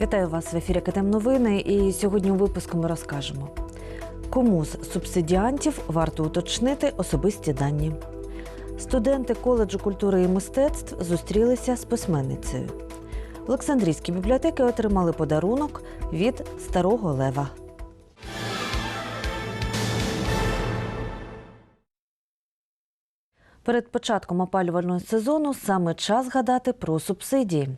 Вітаю вас в ефірі КТМ Новини. І сьогодні у випуску ми розкажемо, кому з субсидіантів варто уточнити особисті дані. Студенти коледжу культури і мистецтв зустрілися з письменницею. Олександрійські бібліотеки отримали подарунок від старого лева. Перед початком опалювального сезону саме час згадати про субсидії.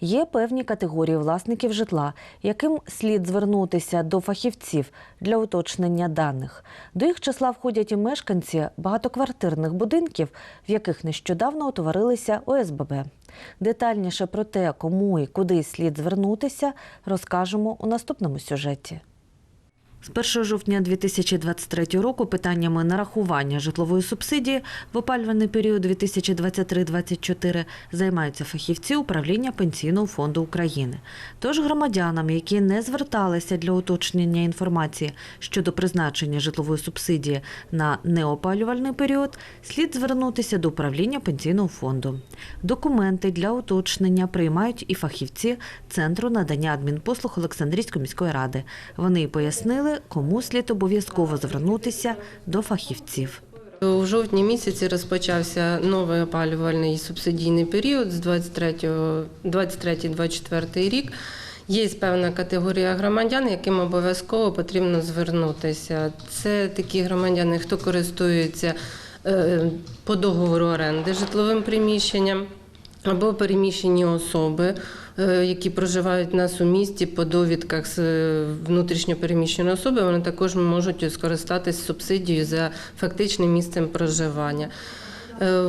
Є певні категорії власників житла, яким слід звернутися до фахівців для уточнення даних. До їх числа входять і мешканці багатоквартирних будинків, в яких нещодавно утворилися ОСББ. Детальніше про те, кому і куди слід звернутися, розкажемо у наступному сюжеті. З 1 жовтня 2023 року питаннями нарахування житлової субсидії в опалювальний період 2023-2024 займаються фахівці управління Пенсійного фонду України. Тож громадянам, які не зверталися для уточнення інформації щодо призначення житлової субсидії на неопалювальний період, слід звернутися до управління Пенсійного фонду. Документи для уточнення приймають і фахівці Центру надання адмінпослуг Олександрійської міської ради. Вони пояснили, кому слід обов'язково звернутися до фахівців. У жовтні місяці розпочався новий опалювальний субсидійний період з 23-24 рік. Є певна категорія громадян, яким обов'язково потрібно звернутися. Це такі громадяни, хто користується е, по договору оренди житловим приміщенням або переміщені особи, які проживають нас у місті по довідках з е, внутрішньопереміщеної особи, вони також можуть скористатись субсидією за фактичним місцем проживання. Е,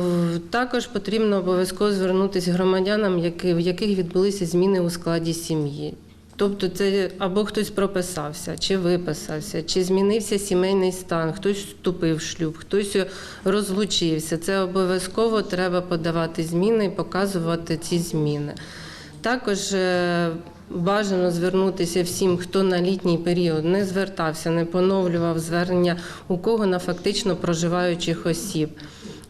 Також потрібно обов'язково звернутися громадянам, які- в яких відбулися зміни у складі сім'ї. Тобто це або хтось прописався, чи виписався, чи змінився сімейний стан, хтось вступив в шлюб, хтось розлучився. Це обов'язково треба подавати зміни і показувати ці зміни. Також е, бажано звернутися всім, хто на літній період не звертався, не поновлював звернення, у кого на фактично проживаючих осіб.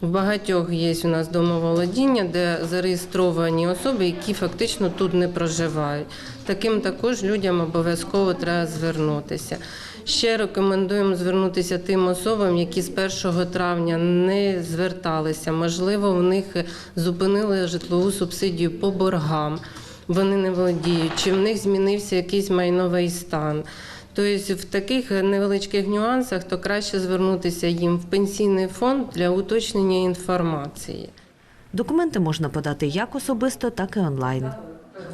В багатьох є у нас домоволодіння, де зареєстровані особи, які фактично тут не проживають. Таким також людям обов'язково треба звернутися. Ще рекомендуємо звернутися тим особам, які з 1 травня не зверталися. Можливо, в них зупинили житлову субсидію по боргам. Вони не володіють, чи в них змінився якийсь майновий стан. Тобто в таких невеличких нюансах то краще звернутися їм в пенсійний фонд для уточнення інформації. Документи можна подати як особисто, так і онлайн.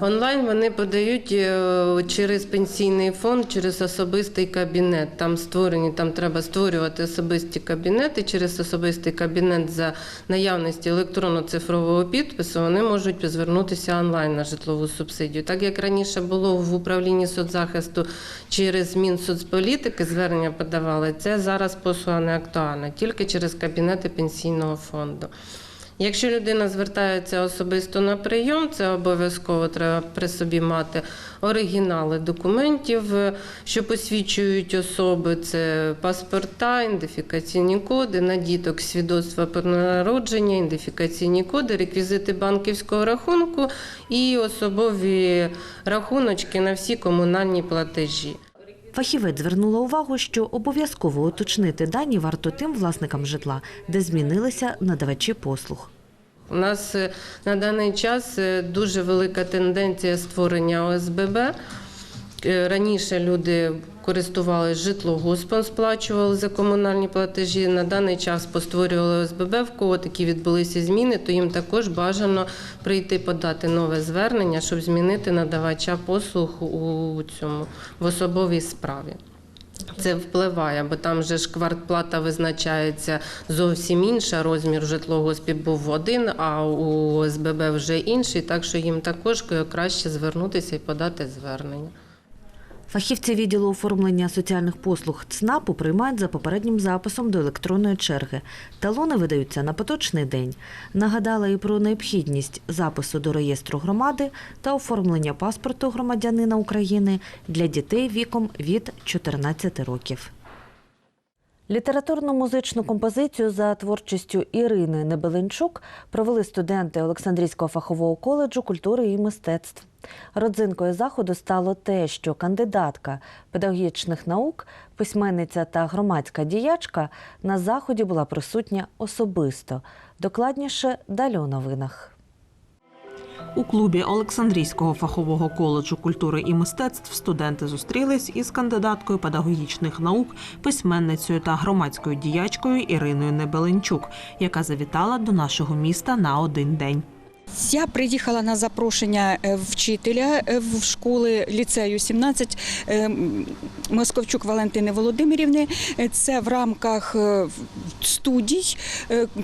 Онлайн вони подають е, через пенсійний фонд, через особистий кабінет. Там створені, там треба створювати особисті кабінети. Через особистий кабінет за наявності електронно-цифрового підпису вони можуть звернутися онлайн на житлову субсидію. Так як раніше було в управлінні соцзахисту через Мінсоцполітики звернення подавали, це зараз послуга не актуальна, тільки через кабінети пенсійного фонду. Якщо людина звертається особисто на прийом, це обов'язково треба при собі мати оригінали документів, е, що посвідчують особи. Це паспорта, ідентифікаційні коди, на діток свідоцтва про народження, ідентифікаційні коди, реквізити банківського рахунку і особові рахуночки на всі комунальні платежі. Фахівець звернула увагу, що обов'язково уточнити дані варто тим власникам житла, де змінилися надавачі послуг. У нас е, на даний час е, дуже велика тенденція створення ОСББ. Е, Раніше люди користувалися житлогоспом, сплачували за комунальні платежі. На даний час постворювали ОСББ, в кого такі відбулися зміни, то їм також бажано прийти подати нове звернення, щоб змінити надавача послуг у цьому в особовій справі. Це впливає, бо там же ж квартплата визначається зовсім інша. Розмір житлогоспів був один, а у ОСББ вже інший. Так що їм також краще звернутися і подати звернення. Фахівці відділу оформлення соціальних послуг ЦНАПу приймають за попереднім записом до електронної черги. Талони видаються на поточний день. Нагадала і про необхідність запису до реєстру громади та оформлення паспорту громадянина України для дітей віком від 14 років. Літературно-музичну композицію за творчістю Ірини Небеленчук провели студенти Олександрійського фахового коледжу культури і мистецтв. Родзинкою заходу стало те, що кандидатка педагогічних наук, письменниця та громадська діячка на заході була присутня особисто. Докладніше далі у новинах. У клубі Олександрійського фахового коледжу культури і мистецтв студенти зустрілись із кандидаткою педагогічних наук, письменницею та громадською діячкою Іриною Небеленчук, яка завітала до нашого міста на один день. Я приїхала на запрошення е, вчителя е, в школи ліцею 17 е, Московчук Валентини Володимирівни. Це в рамках студій,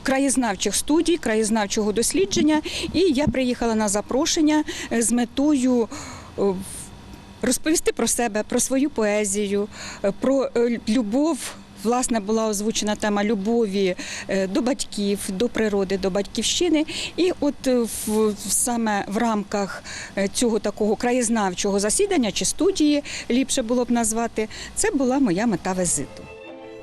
краєзнавчих студій, краєзнавчого дослідження. І я приїхала на запрошення з метою. Розповісти про себе, про свою поезію, про любов. Власне, була озвучена тема любові е, до батьків, до природи, до батьківщини. І от е, в, саме в рамках е, цього такого краєзнавчого засідання чи студії, ліпше було б назвати, це була моя мета візиту.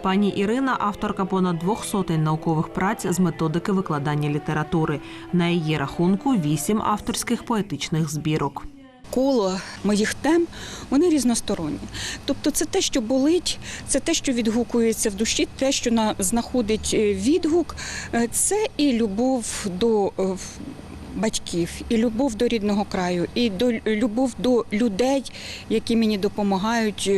Пані Ірина авторка понад двох сотень наукових праць з методики викладання літератури. На її рахунку вісім авторських поетичних збірок. Коло моїх тем вони різносторонні. Тобто, це те, що болить, це те, що відгукується в душі, те, що на знаходить е, відгук, Е, це і любов до. е, Батьків і любов до рідного краю, і до любов до людей, які мені допомагають,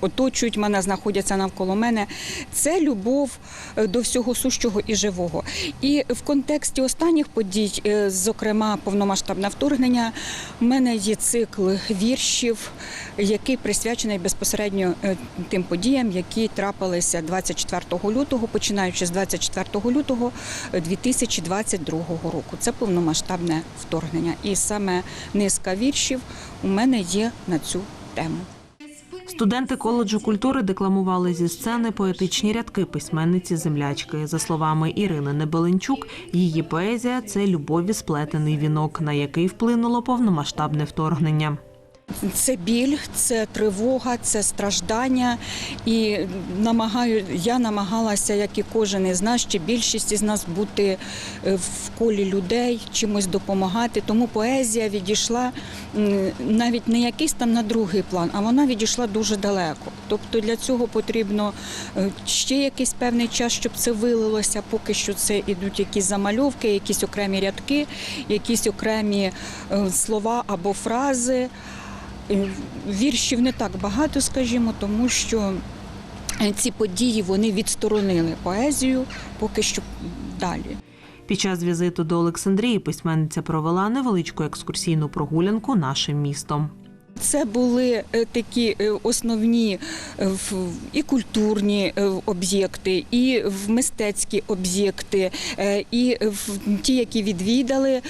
оточують мене, знаходяться навколо мене. Це любов е, до всього сущого і живого. І в контексті останніх подій, е, зокрема повномасштабне вторгнення, в мене є цикл віршів, який присвячений безпосередньо е, тим подіям, які трапилися 24 лютого, починаючи з 24 лютого е, 2022 року. Це повномасштабне вторгнення. І саме низка віршів у мене є на цю тему. Студенти коледжу культури декламували зі сцени поетичні рядки письменниці землячки. За словами Ірини Небеленчук, її поезія це любові сплетений вінок, на який вплинуло повномасштабне вторгнення. Це біль, це тривога, це страждання. І намагаю, я намагалася, як і кожен із нас, чи більшість із нас бути е, в колі людей, чимось допомагати. Тому поезія відійшла навіть не якийсь там на другий план, а вона відійшла дуже далеко. Тобто для цього потрібно е, ще якийсь певний час, щоб це вилилося. Поки що це ідуть якісь замальовки, якісь окремі рядки, якісь окремі е, слова або фрази. Е, Віршів не так багато, скажімо, тому що е, ці події вони відсторонили поезію поки що далі. Під час візиту до Олександрії письменниця провела невеличку екскурсійну прогулянку нашим містом. Це були е, такі е, основні е, і культурні об'єкти, і мистецькі об'єкти, і ті, які відвідали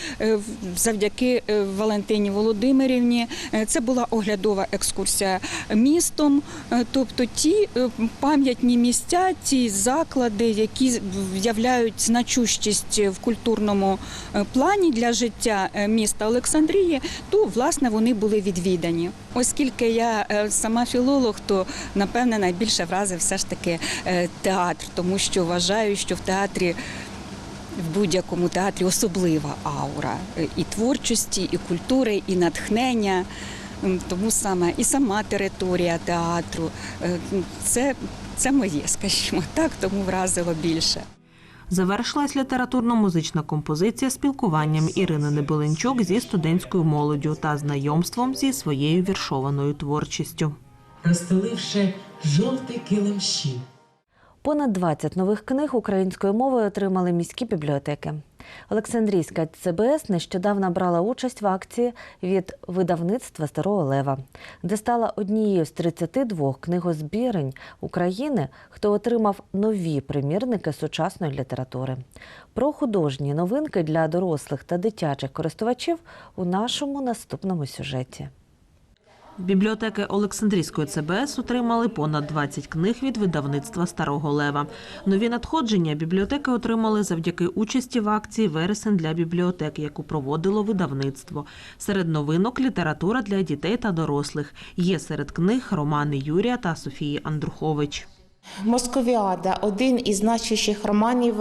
завдяки Валентині Володимирівні. Це була оглядова екскурсія містом, тобто ті пам'ятні місця, ті заклади, які являють значущість в культурному плані для життя міста Олександрії, то власне вони були відвідані. Оскільки я е, сама філолог, то напевне найбільше вразив все ж таки е, театр, тому що вважаю, що в театрі. В будь-якому театрі особлива аура е, і творчості, і культури, і натхнення. Тому саме і сама територія театру це, це моє, скажімо так, тому вразило більше. Завершилась літературно-музична композиція спілкуванням Ірини Небеленчук зі студентською молоддю та знайомством зі своєю віршованою творчістю. розстеливши жовтий килим щів. Понад 20 нових книг українською мовою отримали міські бібліотеки. Олександрійська ЦБС нещодавно брала участь в акції від видавництва Старого Лева, де стала однією з 32 книгозбірень України, хто отримав нові примірники сучасної літератури. Про художні новинки для дорослих та дитячих користувачів у нашому наступному сюжеті. Бібліотеки Олександрійської ЦБС отримали понад 20 книг від видавництва Старого Лева. Нові надходження бібліотеки отримали завдяки участі в акції Вересень для бібліотек, яку проводило видавництво. Серед новинок література для дітей та дорослих. Є серед книг романи Юрія та Софії Андрухович. Московіада один із значущих романів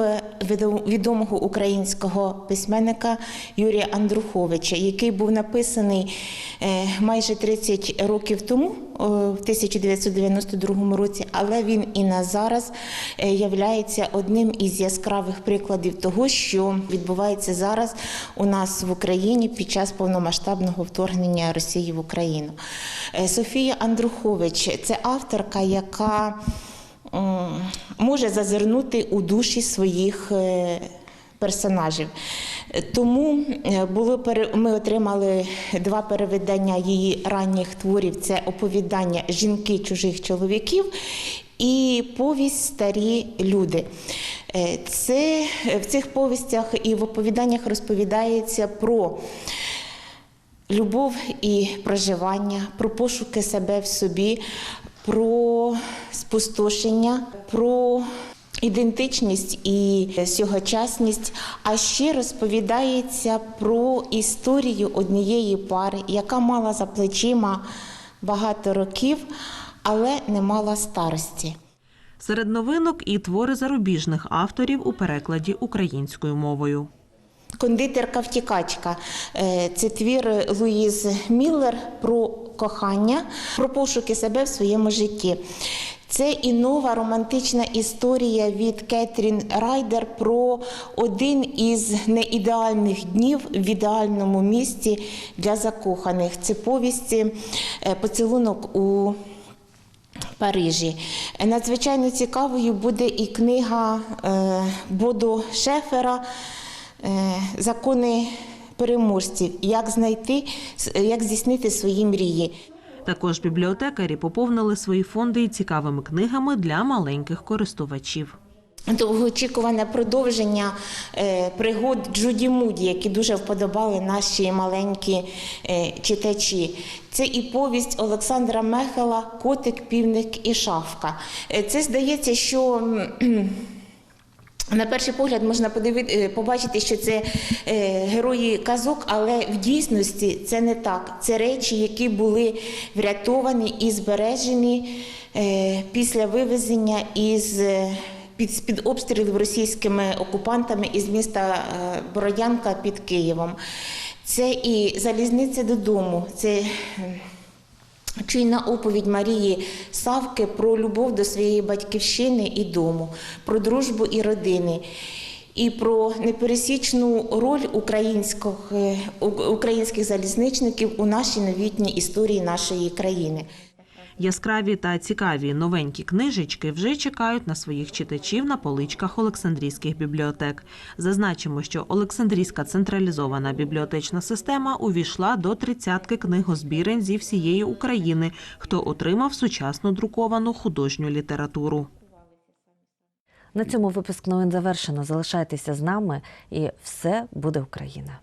відомого українського письменника Юрія Андруховича, який був написаний е, майже 30 років тому, в 1992 році, але він і на зараз е, являється одним із яскравих прикладів того, що відбувається зараз у нас в Україні під час повномасштабного вторгнення Росії в Україну. Е, Софія Андрухович це авторка, яка може зазирнути у душі своїх е, персонажів. Тому е, було ми отримали два перевидання її ранніх творів: це оповідання Жінки чужих чоловіків і повість Старі люди. Е, Це в цих повістях і в оповіданнях розповідається про любов і проживання, про пошуки себе в собі, про спустошення, про ідентичність і сьогочасність. А ще розповідається про історію однієї пари, яка мала за плечима багато років, але не мала старості. Серед новинок і твори зарубіжних авторів у перекладі українською мовою. Кондитерка втікачка Е, це твір Луїз Міллер про кохання, про пошуки себе в своєму житті. Це і нова романтична історія від Кетрін Райдер про один із неідеальних днів в ідеальному місті для закоханих. Це повісті е, поцілунок у Парижі. Е, Надзвичайно цікавою буде і книга е, Бодо Шефера Закони переможців. Як знайти, як здійснити свої мрії. Також бібліотекарі поповнили свої фонди і цікавими книгами для маленьких користувачів. Довгоочікуване продовження е, пригод Джуді Муді, які дуже вподобали наші маленькі е, читачі. Це і повість Олександра Мехела Котик, півник і шавка. Е, Це здається, що. На перший погляд можна подивити, е, побачити, що це е, герої казок, але в дійсності це не так. Це речі, які були врятовані і збережені е, після вивезення із під, під обстрілів російськими окупантами із міста Бородянка під Києвом. Це і залізниця додому. Це Чуйна оповідь Марії Савки про любов до своєї батьківщини і дому, про дружбу і родини, і про непересічну роль українських, е, українських залізничників у нашій новітній історії нашої країни. Яскраві та цікаві новенькі книжечки вже чекають на своїх читачів на поличках Олександрійських бібліотек. Зазначимо, що Олександрійська централізована бібліотечна система увійшла до тридцятки книгозбірень зі всієї України, хто отримав сучасну друковану художню літературу. На цьому випуск новин завершено. Залишайтеся з нами, і все буде Україна.